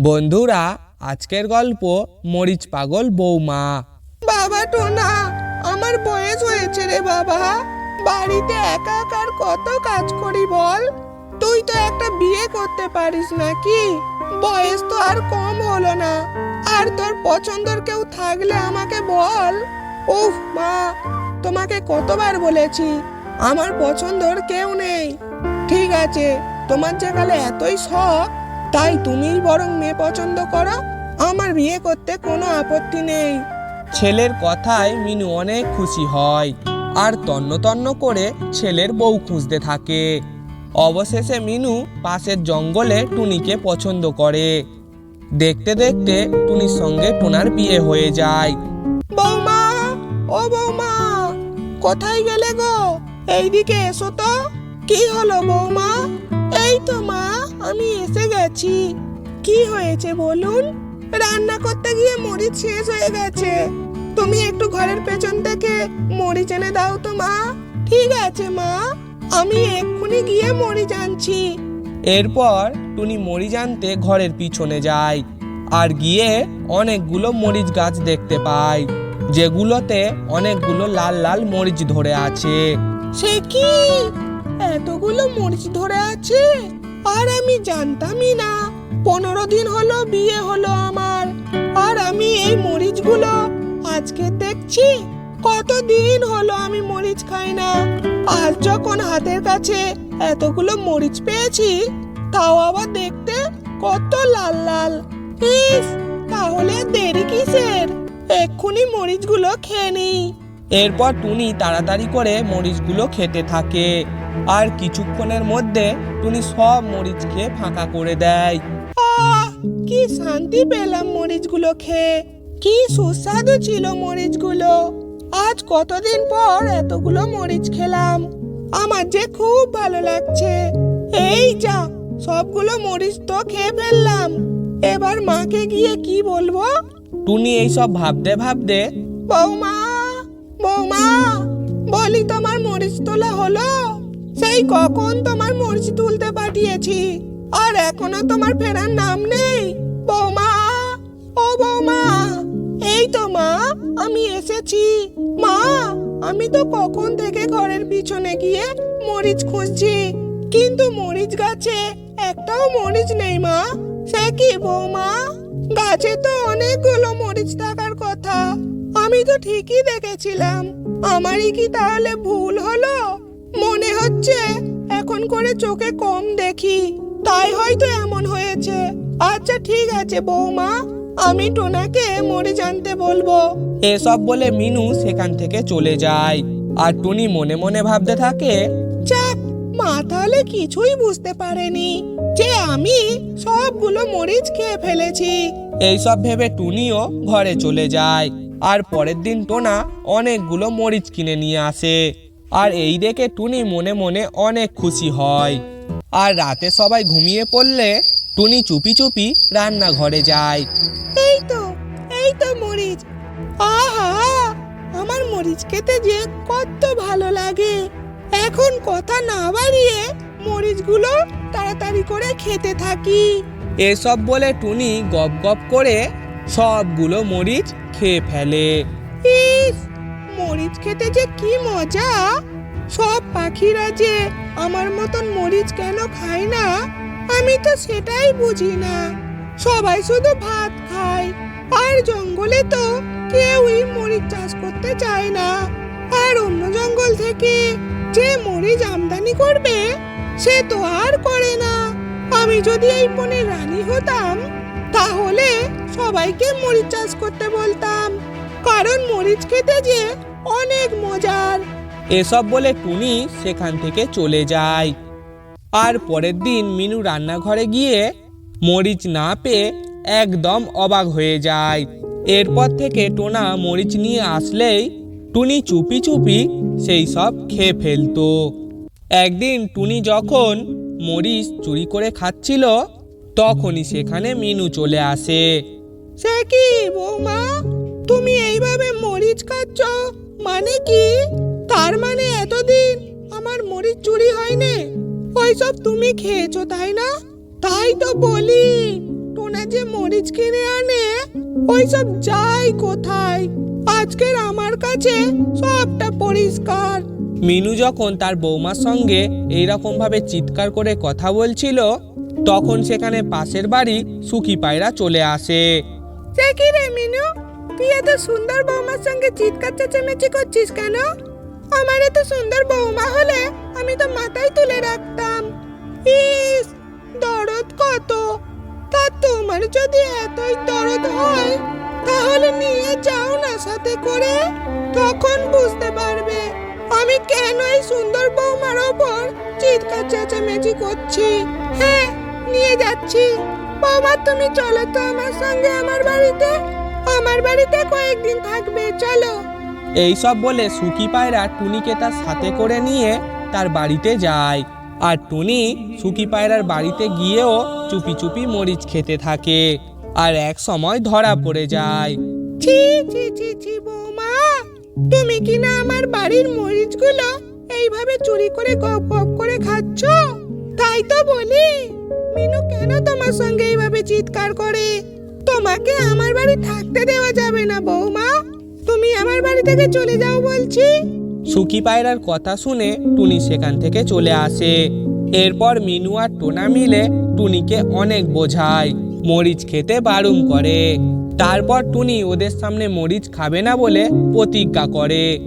বন্ধুরা, আজকের গল্প মরিচ পাগল বৌমা। বাবা টোনা, আমার বয়স হয়েছে রে বাবা। বাড়িতে একা একার কত কাজ করি বল? তুই তো একটা বিয়ে করতে পারিস নাকি? বয়স তো আর কম হলো না। আর তোর পছন্দের কেউ থাকলে আমাকে বল। উফ মা, তোমাকে কতবার বলেছি, আমার পছন্দর কেউ নেই। ঠিক আছে, তোমার যেকালে এতই শখ তাই তুমিই বরং মেয়ে পছন্দ করো? আমার বিয়ে করতে কোনো আপত্তি নেই। ছেলের কথায় মিনু অনেক খুশি হয় আর তন্ন তন্ন করে ছেলের বউ খুঁজতে থাকে। অবশেষে মিনু পাশের জঙ্গলে টুনিকে পছন্দ করে। দেখতে দেখতে টুনির সঙ্গে টোনার বিয়ে হয়ে যায়। বৌমা ও বৌমা কোথায় গেলে গো? এইদিকে এসো তো। কি হলো বৌমা? এই তো মা। আমি এসে গেছি। কি হয়েছে বলুন? রান্না করতে গিয়ে মরিচ শেষ হয়ে গেছে। তুমি একটু ঘরের পেছন থেকে মরিচ এনে দাও তো মা। ঠিক আছে মা, আমি এক্ষুনি গিয়ে মরিচ আনছি। এরপর টুনি মরিচ আনতে ঘরের পিছনে যায় আর গিয়ে অনেকগুলো মরিচ গাছ দেখতে পায়, যেগুলোতে অনেকগুলো লাল লাল মরিচ ধরে আছে। সে কি? এতগুলো মরিচ ধরে আছে? আর আমি জানতামই না। পনেরো দিন হলো, বিয়ে হলো আমার। আর আমি এই মরিচগুলো আজকে দেখছি, কতদিন হলো আমি মরিচ খাই না। আজ যখন হাতের কাছে এতগুলো মরিচ পেয়েছি, তাও আবার দেখতে কত লাল লাল। ইস, তাহলে দেরি কিসের? এক্ষুনি মরিচগুলো খেয়ে নিই। এরপর টুনি তাড়াতাড়ি করে মরিচগুলো খেতে থাকে। আর কিছুক্ষণের মধ্যে টুনি সব মরিচ খেয়ে ফাঁকা করে দেয়। কি শান্তি পেলাম মরিচগুলো খেয়ে। কি সুস্বাদু ছিল মরিচগুলো। আজ কতদিন পর এতগুলো মরিচ খেলাম। আমার যে খুব ভালো লাগছে। এই যা, সবগুলো মরিচ তো খেয়ে ফেললাম। এবার মাকে গিয়ে কি বলব? টুনি এইসব ভাবতে ভাবতে, বৌমা বৌমা, বলি তোমার মরিচ তোলা হলো? সেই কখন তোমার মরিচ তুলতে পাঠিয়েছি? আর এখনও তোমার ফেরার নাম নেই? বৌমা, ও বৌমা, এই তো মা, আমি এসেছি। মা, আমি তো কখন থেকে ঘরের পিছনে গিয়ে মরিচ খুঁজছি। কিন্তু মরিচ গাছে একটাও মরিচ নেই মা। সে কি বৌমা? গাছে তো অনেকগুলো মরিচ থাকার কথা। আমি তো ঠিকই দেখেছিলাম। আমারই কি তাহলে ভুল হলো? মনে হচ্ছে এখন করে চোখে কম দেখি। তাই হয়তো এমন হয়েছে। আচ্ছা ঠিক আছে বৌমা আমি টোনাকে মরিচ আনতে বলব। এসব বলে মিনু সেখান থেকে চলে যায়। আর টুনি মনে মনে ভাবতে থাকে যাক মা তাহলে কিছুই বুঝতে পারেনি যে আমি সবগুলো মরিচ খেয়ে ফেলেছি। এইসব ভেবে টুনিও ঘরে চলে যায়। আর পরের দিন টোনা অনেকগুলো মরিচ কিনে নিয়ে আসে। আর এই দেখে টুনি মনে মনে অনেক খুশি হয়। আর রাতে সবাই ঘুমিয়ে পড়লে টুনি চুপি চুপি রান্নাঘরে যায়। এই তো এই তো মরিচ। আহা আমার মরিচ খেতে যে কত ভালো লাগে। এখন কথা না বাড়িয়ে মরিচগুলো তাড়াতাড়ি করে খেতে থাকি। এসব বলে টুনি গপ গপ করে সবগুলো মরিচ খেয়ে ফেলে। ইস মরিচ খেতে যে কি মজা? সব পাখিরা যে আমার মতন মরিচ কেন খায় না? আমি তো সেটাই বুঝি না। সবাই শুধু ভাত খায়। আর জঙ্গলে তো কেউই মরিচ চাষ করতে চায় না। আর অন্য জঙ্গল থেকে যে মরিচ আমদানি করবে, সে তো আর করে না। আমি যদি এই বনের রানী হতাম, তাহলে সবাইকে মরিচ চাষ করতে বলতাম। কারণ মরিচ খেতে যে অনেক মজার। এসব বলে টুনি সেখান থেকে চলে যায়। আর পরের দিন মিনু রান্নাঘরে গিয়ে মরিচ না পেয়ে একদম অবাক হয়ে যায়। এরপর থেকে টোনা মরিচ নিয়ে আসলেই টুনি চুপি চুপি সেই সব খেয়ে ফেলতো। একদিন টুনি যখন মরিচ চুরি করে খাচ্ছিল তখনই সেখানে মিনু চলে আসে। সে কি বৌমা? তুমি এইভাবে মরিচ খাচ্ছ? মানে কি? তার মানে এতদিন আমার মরিচ চুরি হয়নি? ওইসব তুমি খেয়েছো, তাই না? তাই তো বলি। টোনা যে মরিচ কিনে আনে, ওইসব যাই কোথায়? আজকের আমার কাছে সবটা পরিষ্কার। মিনু যখন তার বৌমার সঙ্গে এইরকম ভাবে চিৎকার করে কথা বলছিল, তখন সেখানে পাশের বাড়ি সুখী পায়রা চলে আসে। সে কি রে মিনু? তুই এত সুন্দর বৌমার সঙ্গে চিৎকার চেঁচামেচি করছিস কেন? আমার এত সুন্দর বৌমা হলে আমি তো মাথায় তুলে রাখতাম। ইস, দরদ কত। তা তোমার যদি এতই দরদ হয়, তাহলে নিয়ে যাও না সাথে করে, তখন বুঝতে পারবে আমি কেন এই সুন্দর বৌমার ওপর চিৎকার চেঁচামেচি করছি। হ্যাঁ নিয়ে যাচ্ছি। বাবা তুমি চলো তো আমার সঙ্গে আমার বাড়িতে। আমার বাড়িতে কয়েকদিন থাকবে চলো। এই সব বলে সুখী পায়রা টুনিকে তার সাথে করে নিয়ে তার বাড়িতে যায়। আর টুনি সুখী পায়রার বাড়িতে গিয়েও চুপি চুপি মরিচ খেতে থাকে আর এক সময় ধরা পড়ে যায়। ছি ছি ছি ছি বৌমা তুমি কি না আমার বাড়ির মরিচগুলো এইভাবে চুরি করে গপ গপ করে খাচ্ছ? তাই তো বলি মিনু কেন তোমার সঙ্গে এইভাবে চিৎকার করে? তোমাকে আমার বাড়ি থাকতে দেওয়া যাবে না, বৌমা। তুমি আমার বাড়ি থেকে চলে যাও বলছি। সুখী পায়রার কথা শুনে টুনি সেখান থেকে চলে আসে। এরপর মিনু আর টোনা মিলে টুনিকে অনেক বোঝায়, মরিচ খেতে বারণ করে। তারপর টুনি ওদের সামনে মরিচ খাবে না বলে প্রতিজ্ঞা করে।